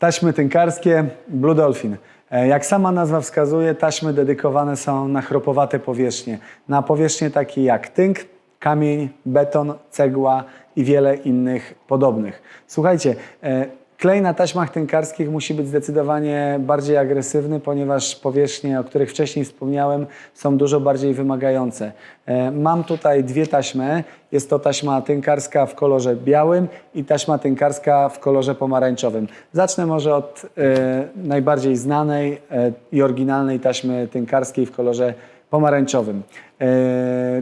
Taśmy tynkarskie Blue Dolphin. E, Jak sama nazwa wskazuje, taśmy dedykowane są na chropowate powierzchnie. Na powierzchnie takie jak tynk, kamień, beton, cegła i wiele innych podobnych. Słuchajcie, e, klej na taśmach tynkarskich musi być zdecydowanie bardziej agresywny, ponieważ powierzchnie, o których wcześniej wspomniałem, są dużo bardziej wymagające. E, Mam tutaj dwie taśmy. Jest to taśma tynkarska w kolorze białym i taśma tynkarska w kolorze pomarańczowym. Zacznę może od e, najbardziej znanej e, i oryginalnej taśmy tynkarskiej w kolorze pomarańczowym.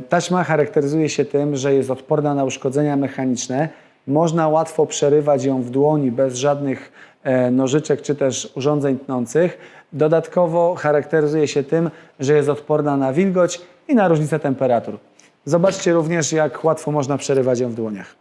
Taśma charakteryzuje się tym, że jest odporna na uszkodzenia mechaniczne. Można łatwo przerywać ją w dłoni bez żadnych e, nożyczek czy też urządzeń tnących. Dodatkowo charakteryzuje się tym, że jest odporna na wilgoć i na różnicę temperatur. Zobaczcie również, jak łatwo można przerywać ją w dłoniach.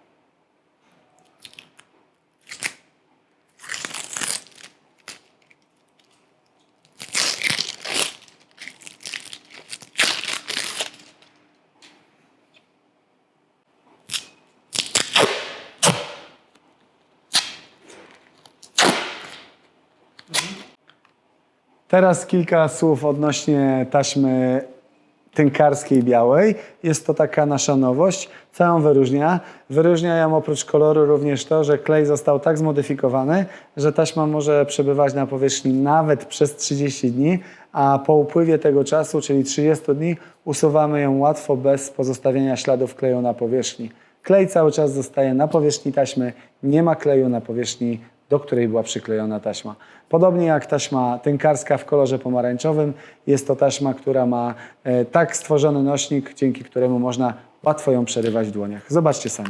Teraz kilka słów odnośnie taśmy tynkarskiej białej. Jest to taka nasza nowość. Co ją wyróżnia? Wyróżnia ją oprócz koloru również to, że klej został tak zmodyfikowany, że taśma może przebywać na powierzchni nawet przez 30 dni, a po upływie tego czasu, czyli 30 dni, usuwamy ją łatwo bez pozostawienia śladów kleju na powierzchni. Klej cały czas zostaje na powierzchni taśmy, nie ma kleju na powierzchni do której była przyklejona taśma. Podobnie jak taśma tynkarska w kolorze pomarańczowym, jest to taśma, która ma e, tak stworzony nośnik, dzięki któremu można łatwo ją przerywać w dłoniach. Zobaczcie sami.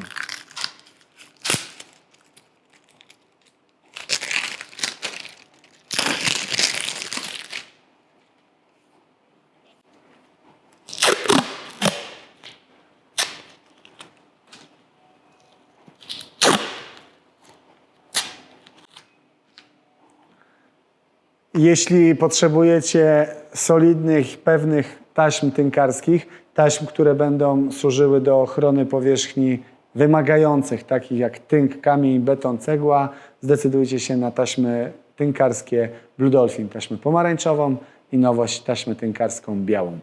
Jeśli potrzebujecie solidnych, pewnych taśm tynkarskich, taśm, które będą służyły do ochrony powierzchni wymagających, takich jak tynk, kamień, beton, cegła, zdecydujcie się na taśmy tynkarskie Blue Dolphin, taśmę pomarańczową i nowość taśmę tynkarską białą.